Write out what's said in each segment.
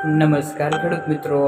નમસ્કાર ખેડૂત મિત્રો,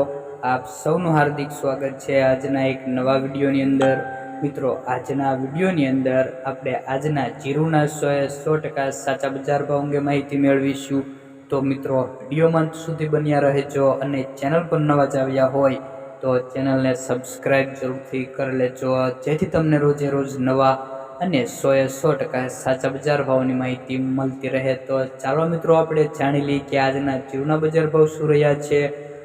આપ સૌનું હાર્દિક સ્વાગત છે આજના એક નવા વિડીયોની અંદર. મિત્રો, આજના વિડીયોની અંદર આપણે આજના જીરુના સો સો ટકા સાચા બજાર ભાવ અંગે માહિતી મેળવીશું. તો મિત્રો વિડીયોમાં સુધી બન્યા રહેજો અને ચેનલ પર નવા જ આવ્યા હોય તો ચેનલને સબસ્ક્રાઈબ જરૂરથી કરી લેજો, જેથી તમને રોજે રોજ નવા અને સો એ સો ટકા સાચા બજાર ભાવની માહિતી મળતી રહે તો ચાલો મિત્રો આપણે જાણી લઈએ કે આજના જીવના બજાર ભાવ શું રહ્યા છે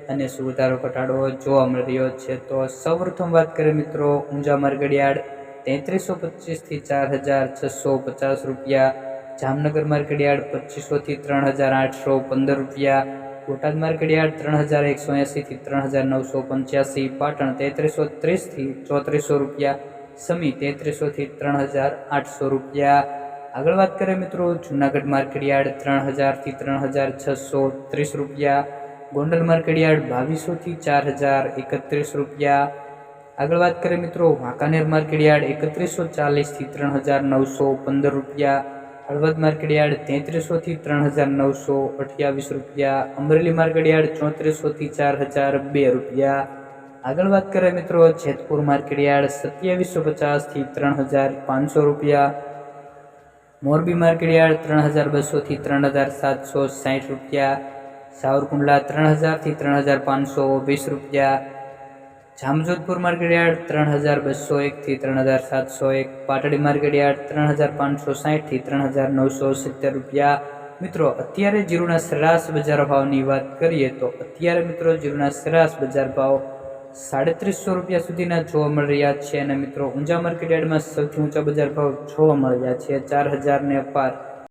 અને શું વધારો ઘટાડો જોવા મળી રહ્યો છે. તો સૌપ્રથમ વાત કરીએ મિત્રો, ઊંઝા માર્કેટયાર્ડ તેત્રીસો પચીસથી ચાર હજાર છસો પચાસ રૂપિયા, જામનગર માર્કેટયાર્ડ પચીસોથી ત્રણ હજાર આઠસો પંદર રૂપિયા, બોટાદ માર્કેટયાર્ડ ત્રણ હજાર એકસો એંસીથી ત્રણ હજાર નવસો પંચ્યાસી, પાટણ તેત્રીસો ત્રીસથી ચોત્રીસો રૂપિયા સમી તેત્રીસોથી ત્રણ હજાર આઠસો રૂપિયા. આગળ વાત કરીએ મિત્રો, જુનાગઢ માર્કેટયાર્ડ ત્રણ હજારથી ત્રણ હજાર છસો ત્રીસ રૂપિયા. ગોંડલ માર્કેટયાર્ડ બાવીસોથી ચાર હજાર એકત્રીસ રૂપિયા. આગળ વાત કરીએ મિત્રો, વાંકાનેર માર્કેટયાર્ડ એકત્રીસો ચાલીસથી ત્રણ હજાર નવસો પંદર રૂપિયા. હળવદ માર્કેટયાર્ડ તેત્રીસોથી ત્રણ હજાર નવસો અઠ્યાવીસ રૂપિયા. અમરેલી માર્કેટયાર્ડ ચોત્રીસોથી ચાર હજાર બે રૂપિયા. આગળ વાત કરીએ મિત્રો, જેતપુર માર્કેટયાર્ડ સત્યાવીસો પચાસથી ત્રણ હજાર પાંચસો રૂપિયા. મોરબી માર્કેટયાર્ડ ત્રણ હજાર બસોથી ત્રણ હજાર સાતસો સાઠ રૂપિયા. સાવરકુંડલા ત્રણ હજારથી ત્રણ હજાર પાંચસો વીસ રૂપિયા. જામજોધપુર માર્કેટયાર્ડ ત્રણ હજાર બસો એકથી ત્રણ હજાર સાતસો એક. પાટડી માર્કેટયાર્ડ ત્રણ હજાર પાંચસો સાઠથી ત્રણ હજાર નવસો સિત્તેર રૂપિયા. મિત્રો, અત્યારે જીરુના સરેરાશ બજાર ભાવની વાત કરીએ તો અત્યારે મિત્રો જીરુના સરેરાશ બજાર ભાવ સાડત્રીસો રૂપિયા સુધીના જોવા મળી રહ્યા છે અને મિત્રો ઊંઝા માર્કેટયાર્ડમાં સૌથી ઊંચા બજાર ભાવ જોવા મળી રહ્યા છે. ચાર હજારને પાર